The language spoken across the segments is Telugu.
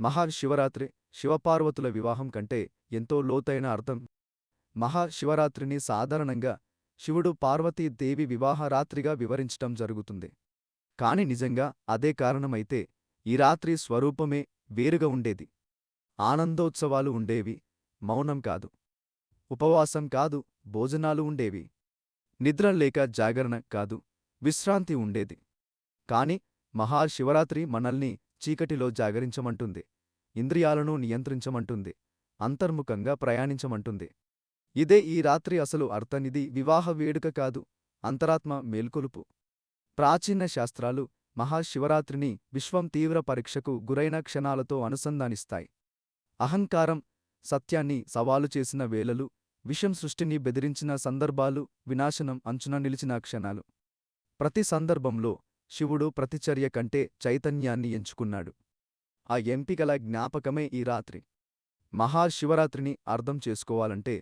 మహాశివరాత్రి శివపార్వతుల వివాహం కంటే ఎంతో లోతైన అర్థం. మహాశివరాత్రిని సాధారణంగా శివుడు పార్వతీదేవి వివాహ రాత్రిగా వివరించటం జరుగుతుంది. కాని నిజంగా అదే కారణమైతే ఈ రాత్రి స్వరూపమే వేరుగా ఉండేది. ఆనందోత్సవాలు ఉండేవి మౌనం కాదు. ఉపవాసం కాదు భోజనాలు ఉండేవి. నిద్ర లేక జాగరణ కాదు విశ్రాంతి ఉండేది. కాని మహాశివరాత్రి మనల్ని చీకటిలో జాగరించమంటుంది. ఇంద్రియాలను నియంత్రించమంటుంది. అంతర్ముఖంగా ప్రయాణించమంటుంది. ఇదే ఈ రాత్రి అసలు అర్థనిది వివాహ వేడుక కాదు అంతరాత్మ మేల్కొలుపు. ప్రాచీన శాస్త్రాలు మహాశివరాత్రిని విశ్వం తీవ్ర పరీక్షకు గురైన క్షణాలతో అనుసంధానిస్తాయి. అహంకారం సత్యాన్ని సవాలు చేసిన వేళలు విషం సృష్టిని బెదిరించిన సందర్భాలు వినాశనం అంచున నిలిచిన క్షణాలు. ప్రతి సందర్భంలో శివుడు ప్రతిచర్య కంటే చైతన్యాన్ని ఎంచుకున్నాడు. ఆ ఎంపికల జ్ఞాపకమే ఈ రాత్రి. మహాశివరాత్రిని అర్థం చేసుకోవాలంటే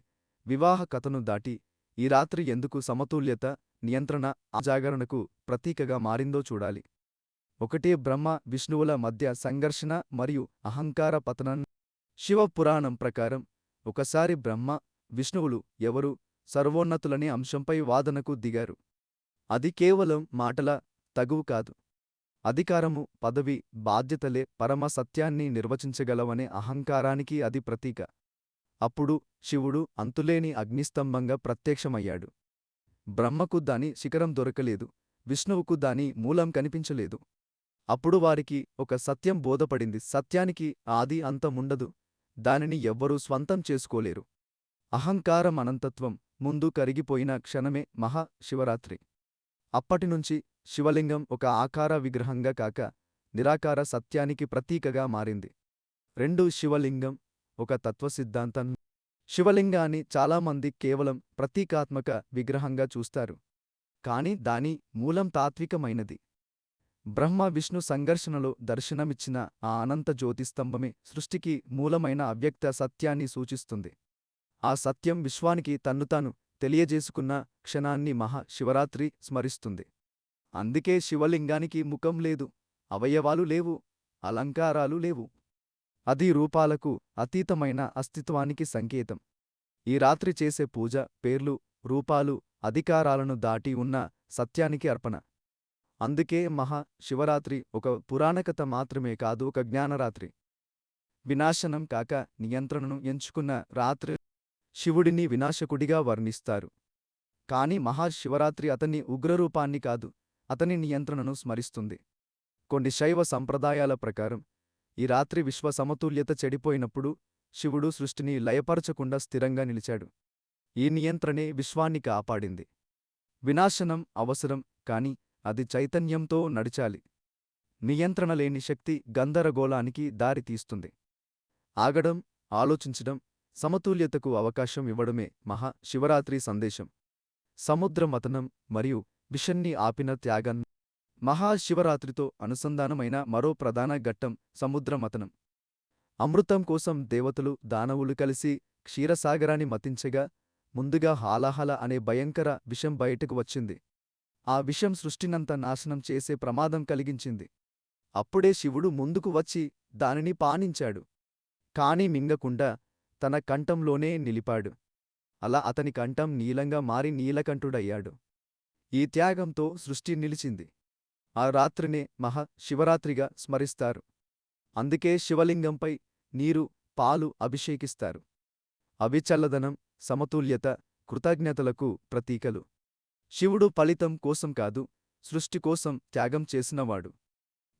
వివాహ కథను దాటి ఈ రాత్రి ఎందుకు సమతుల్యత నియంత్రణ జాగరణకు ప్రతీకగా మారిందో చూడాలి. ఒకటే బ్రహ్మ విష్ణువుల మధ్య సంఘర్షణ మరియు అహంకార పతనం. శివపురాణం ప్రకారం ఒకసారి బ్రహ్మ విష్ణువులు ఎవరు సర్వోన్నతులనే అంశంపై వాదనకు దిగారు. అది కేవలం మాటల తగువు కాదు. అధికారము పదవి బాధ్యతలే పరమ సత్యాన్ని నిర్వచించగలవనే అహంకారానికి అది ప్రతీక. అప్పుడు శివుడు అంతులేని అగ్నిస్తంభంగా ప్రత్యక్షమయ్యాడు. బ్రహ్మకు దాని శిఖరం దొరకలేదు. విష్ణువుకు దాని మూలం కనిపించలేదు. అప్పుడు వారికి ఒక సత్యం బోధపడింది. సత్యానికి ఆది అంతముండదు దానిని ఎవ్వరూ స్వంతం చేసుకోలేరు. అహంకారం అనంతత్వం ముందు కరిగిపోయిన క్షణమే మహా శివరాత్రి. అప్పటినుంచి శివలింగం ఒక ఆకార విగ్రహంగా కాక నిరాకార సత్యానికి ప్రతీకగా మారింది. రెండు శివలింగం ఒక తత్వసిద్ధాంతం శివలింగాన్ని చాలామంది కేవలం ప్రతీకాత్మక విగ్రహంగా చూస్తారు. కాని దాని మూలం తాత్వికమైనది. బ్రహ్మ విష్ణు సంఘర్షణలో దర్శనమిచ్చిన ఆ అనంత జ్యోతిస్తంభమే సృష్టికి మూలమైన అవ్యక్త సత్యాన్ని సూచిస్తుంది. ఆ సత్యం విశ్వానికి తన్ను తాను తెలియజేసుకున్న క్షణాన్ని మహా శివరాత్రి స్మరిస్తుంది. అందుకే శివలింగానికి ముఖం లేదు అవయవాలు లేవు అలంకారాలు లేవు. అది రూపాలకు అతీతమైన అస్తిత్వానికి సంకేతం. ఈ రాత్రి చేసే పూజ పేర్లు రూపాలు అధికారాలను దాటి ఉన్న సత్యానికి అర్పణ. అందుకే మహా శివరాత్రి ఒక పురాణకథ మాత్రమే కాదు ఒక జ్ఞానరాత్రి. వినాశనం కాక నియంత్రణను ఎంచుకున్న రాత్రి శివుడిని వినాశకుడిగా వర్ణిస్తారు. కాని మహాశివరాత్రి అతని ఉగ్రరూపాన్ని కాదు అతని నియంత్రణను స్మరిస్తుంది. కొన్ని శైవ సంప్రదాయాల ప్రకారం ఈ రాత్రి విశ్వ సమతుల్యత చెడిపోయినప్పుడు శివుడు సృష్టిని లయపరచకుండా స్థిరంగా నిలిచాడు. ఈ నియంత్రణే విశ్వాన్ని కాపాడింది. వినాశనం అవసరం కాని అది చైతన్యంతో నడిచాలి. నియంత్రణ లేని శక్తి గందరగోళానికి దారితీస్తుంది ఆగడం ఆలోచించడం సమతుల్యతకు అవకాశం ఇవ్వడమే మహా శివరాత్రి సందేశం. సముద్రమతనం మరియు విషన్ని ఆపిన త్యాగం. మహాశివరాత్రితో అనుసంధానమైన మరో ప్రధాన ఘట్టం సముద్రమతనం అమృతం కోసం దేవతలు దానవులు కలిసి క్షీరసాగరాన్ని మతించగా ముందుగా హాలాహల అనే భయంకర విషం బయటకు వచ్చింది. ఆ విషం సృష్టినంత నాశనం చేసే ప్రమాదం కలిగించింది. అప్పుడే శివుడు ముందుకు వచ్చి దానిని పానించాడు. కాని మింగకుండా తన కంఠంలోనే నిలిపాడు. అలా అతని కంఠం నీలంగా మారి నీలకంఠుడయ్యాడు. ఈ త్యాగంతో సృష్టి నిలిచింది. ఆ రాత్రినే మహా శివరాత్రిగా స్మరిస్తారు. అందుకే శివలింగంపై నీరు పాలు అభిషేకిస్తారు. అవి చల్లదనం సమతుల్యత కృతజ్ఞతలకు ప్రతీకలు. శివుడు ఫలితం కోసం కాదు సృష్టి కోసం త్యాగం చేసినవాడు.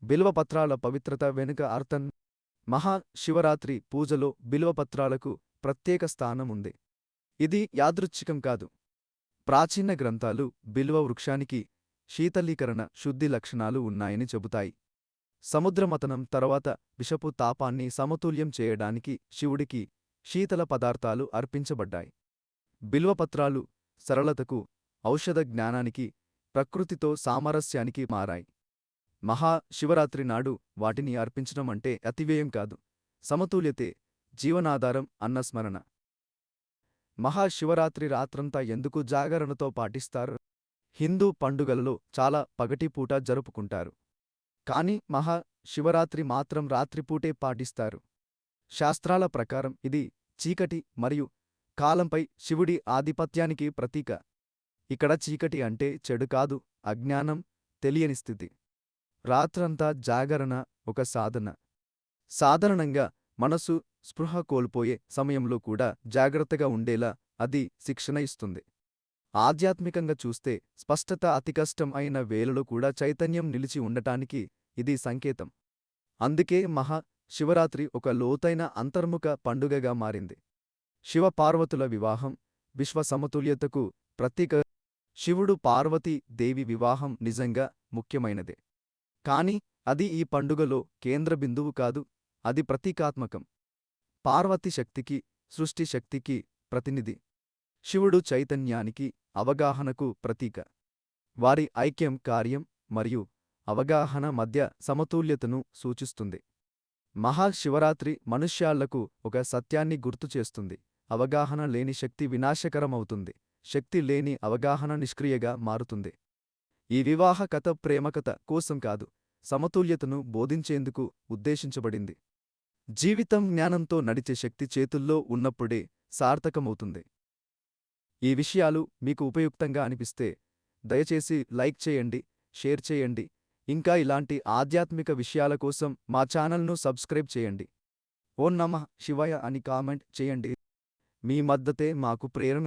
బిల్వపత్రాల పవిత్రత వెనుక అర్థం మహా శివరాత్రి పూజలో బిల్వపత్రాలకు ప్రత్యేక స్థానముంది. ఇది యాదృచ్ఛికం కాదు. ప్రాచీన గ్రంథాలు బిల్వ వృక్షానికి శీతలీకరణ శుద్ధి లక్షణాలు ఉన్నాయని చెబుతాయి. సముద్రమతనం తర్వాత విషపు తాపాన్ని సమతుల్యం చేయడానికి శివుడికి శీతల పదార్థాలు అర్పించబడ్డాయి. బిల్వపత్రాలు సరళతకు ఔషధ జ్ఞానానికి ప్రకృతితో సామరస్యానికి మారాయి. మహా శివరాత్రి నాడు వాటిని అర్పించడం అంటే అతివ్యయం కాదు. సమతుల్యతే జీవనాధారం అన్న స్మరణ. మహాశివరాత్రి రాత్రంతా ఎందుకు జాగరణతో పాటిస్తారు? హిందూ పండుగలలో చాలా పగటిపూట జరుపుకుంటారు. కాని మహా శివరాత్రి మాత్రం రాత్రిపూటే పాటిస్తారు. శాస్త్రాల ప్రకారం ఇది చీకటి మరియు కాలంపై శివుడి ఆధిపత్యానికి ప్రతీక. ఇక్కడ చీకటి అంటే చెడు కాదు అజ్ఞానం తెలియని స్థితి. రాత్రంతా జాగరణ ఒక సాధన. సాధారణంగా మనసు స్పృహ కోల్పోయే సమయంలో కూడా జాగ్రత్తగా ఉండేలా అది శిక్షణ ఇస్తుంది. ఆధ్యాత్మికంగా చూస్తే స్పష్టత అతి కష్టం అయిన వేళలో కూడా చైతన్యం నిలిచి ఉండటానికి ఇది సంకేతం. అందుకే మహా శివరాత్రి ఒక లోతైన అంతర్ముఖ పండుగగా మారింది. శివపార్వతుల వివాహం విశ్వ సమతుల్యతకు ప్రతీక శివుడు పార్వతీ దేవి వివాహం నిజంగా ముఖ్యమైనదే. కాని అది ఈ పండుగలో కేంద్ర బిందువు కాదు అది ప్రతీకాత్మకం. పార్వతి శక్తికి సృష్టి శక్తికి ప్రతినిధి. శివుడు చైతన్యానికి అవగాహనకు ప్రతీక. వారి ఐక్యం కార్యం మరియు అవగాహన మధ్య సమతుల్యతను సూచిస్తుంది. మహాశివరాత్రి మనుష్యాళ్ళకు ఒక సత్యాన్ని గుర్తుచేస్తుంది అవగాహన లేని శక్తి వినాశకరమవుతుంది. శక్తి లేని అవగాహన నిష్క్రియగా మారుతుంది. ఈ వివాహ కథ ప్రేమకథ కోసం కాదు సమతుల్యతను బోధించేందుకు ఉద్దేశించబడింది. జీవితం జ్ఞానంతో నడిచే శక్తి చేతుల్లో ఉన్నప్పుడే సార్థకమవుతుంది. ఈ విషయాలు మీకు ఉపయుక్తంగా అనిపిస్తే దయచేసి లైక్ చేయండి షేర్ చేయండి. ఇంకా ఇలాంటి ఆధ్యాత్మిక విషయాల కోసం మా ఛానల్ను సబ్స్క్రైబ్ చేయండి. ఓం నమః శివయ అని కామెంట్ చేయండి. మీ మద్దతే మాకు ప్రేరణ